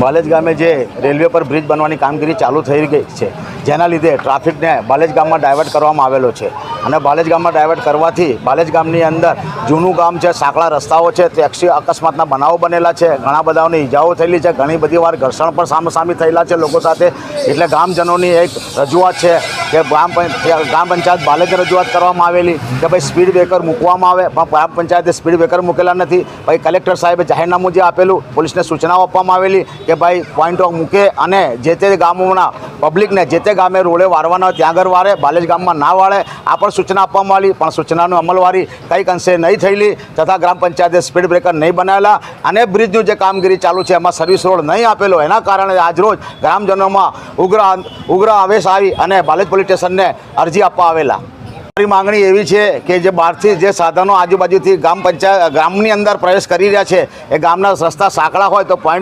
બાલેજ ગામે જે રેલવે પર બ્રિજ બનવાની કામગીરી ચાલુ થઈ ગઈ છે, જેના લીધે ટ્રાફિકને બાલેજ ગામમાં ડાયવર્ટ કરવામાં આવેલો છે. અને બાલેજ ગામમાં ડાયવર્ટ કરવાથી બાલેજ ગામની અંદર જૂનું ગામ છે, સાંકળા રસ્તાઓ છે ટેક્સી અકસ્માતના બનાવો બનેલા છે, ઘણા બધાઓની ઈજાઓ થયેલી છે, ઘણી બધી વાર ઘર્ષણ પણ સામસામી થયેલા છે લોકો સાથે. એટલે ગામજનોની એક રજૂઆત છે કે ગ્રામ ગ્રામ પંચાયત બાલેજને રજૂઆત કરવામાં આવેલી કે ભાઈ સ્પીડ બ્રેકર મૂકવામાં આવે. પણ ગ્રામ પંચાયતે સ્પીડ બ્રેકર મૂકેલા નથી. ભાઈ કલેક્ટર સાહેબે જાહેરનામું જે આપેલું, પોલીસને સૂચનાઓ આપવામાં આવેલી કે ભાઈ પોઈન્ટો મૂકે અને જે તે ગામોના પબ્લિકને જે તે ગામે રોડે વારવાના ત્યાં આગળ વારે, બાલેજ ગામમાં ના વાળે, આ પણ સૂચના આપવામાં આવી પણ સૂચનાનું અમલવારી કંઈક અંશે નહીં થયેલી, તથા ગ્રામ પંચાયતે સ્પીડ બ્રેકર નહીં બનાવેલા, અને બ્રિજનું જે કામગીરી ચાલુ છે, એમાં સર્વિસ રોડ નહીં આપેલો, એના કારણે આજરોજ ગ્રામજનોમાં ઉગ્ર ઉગ્ર આવેશ આવી અને બાલેજ પોલીસ સ્ટેશનને અરજી આપવા આવેલા. મારી માંગણી એવી છે કે જે બહારથી જે સાધનો આજુબાજુથી ગ્રામ પંચાયત ગામની અંદર પ્રવેશ કરી રહ્યા છે, એ ગામના રસ્તા સાંકડા હોય તો પોઈન્ટ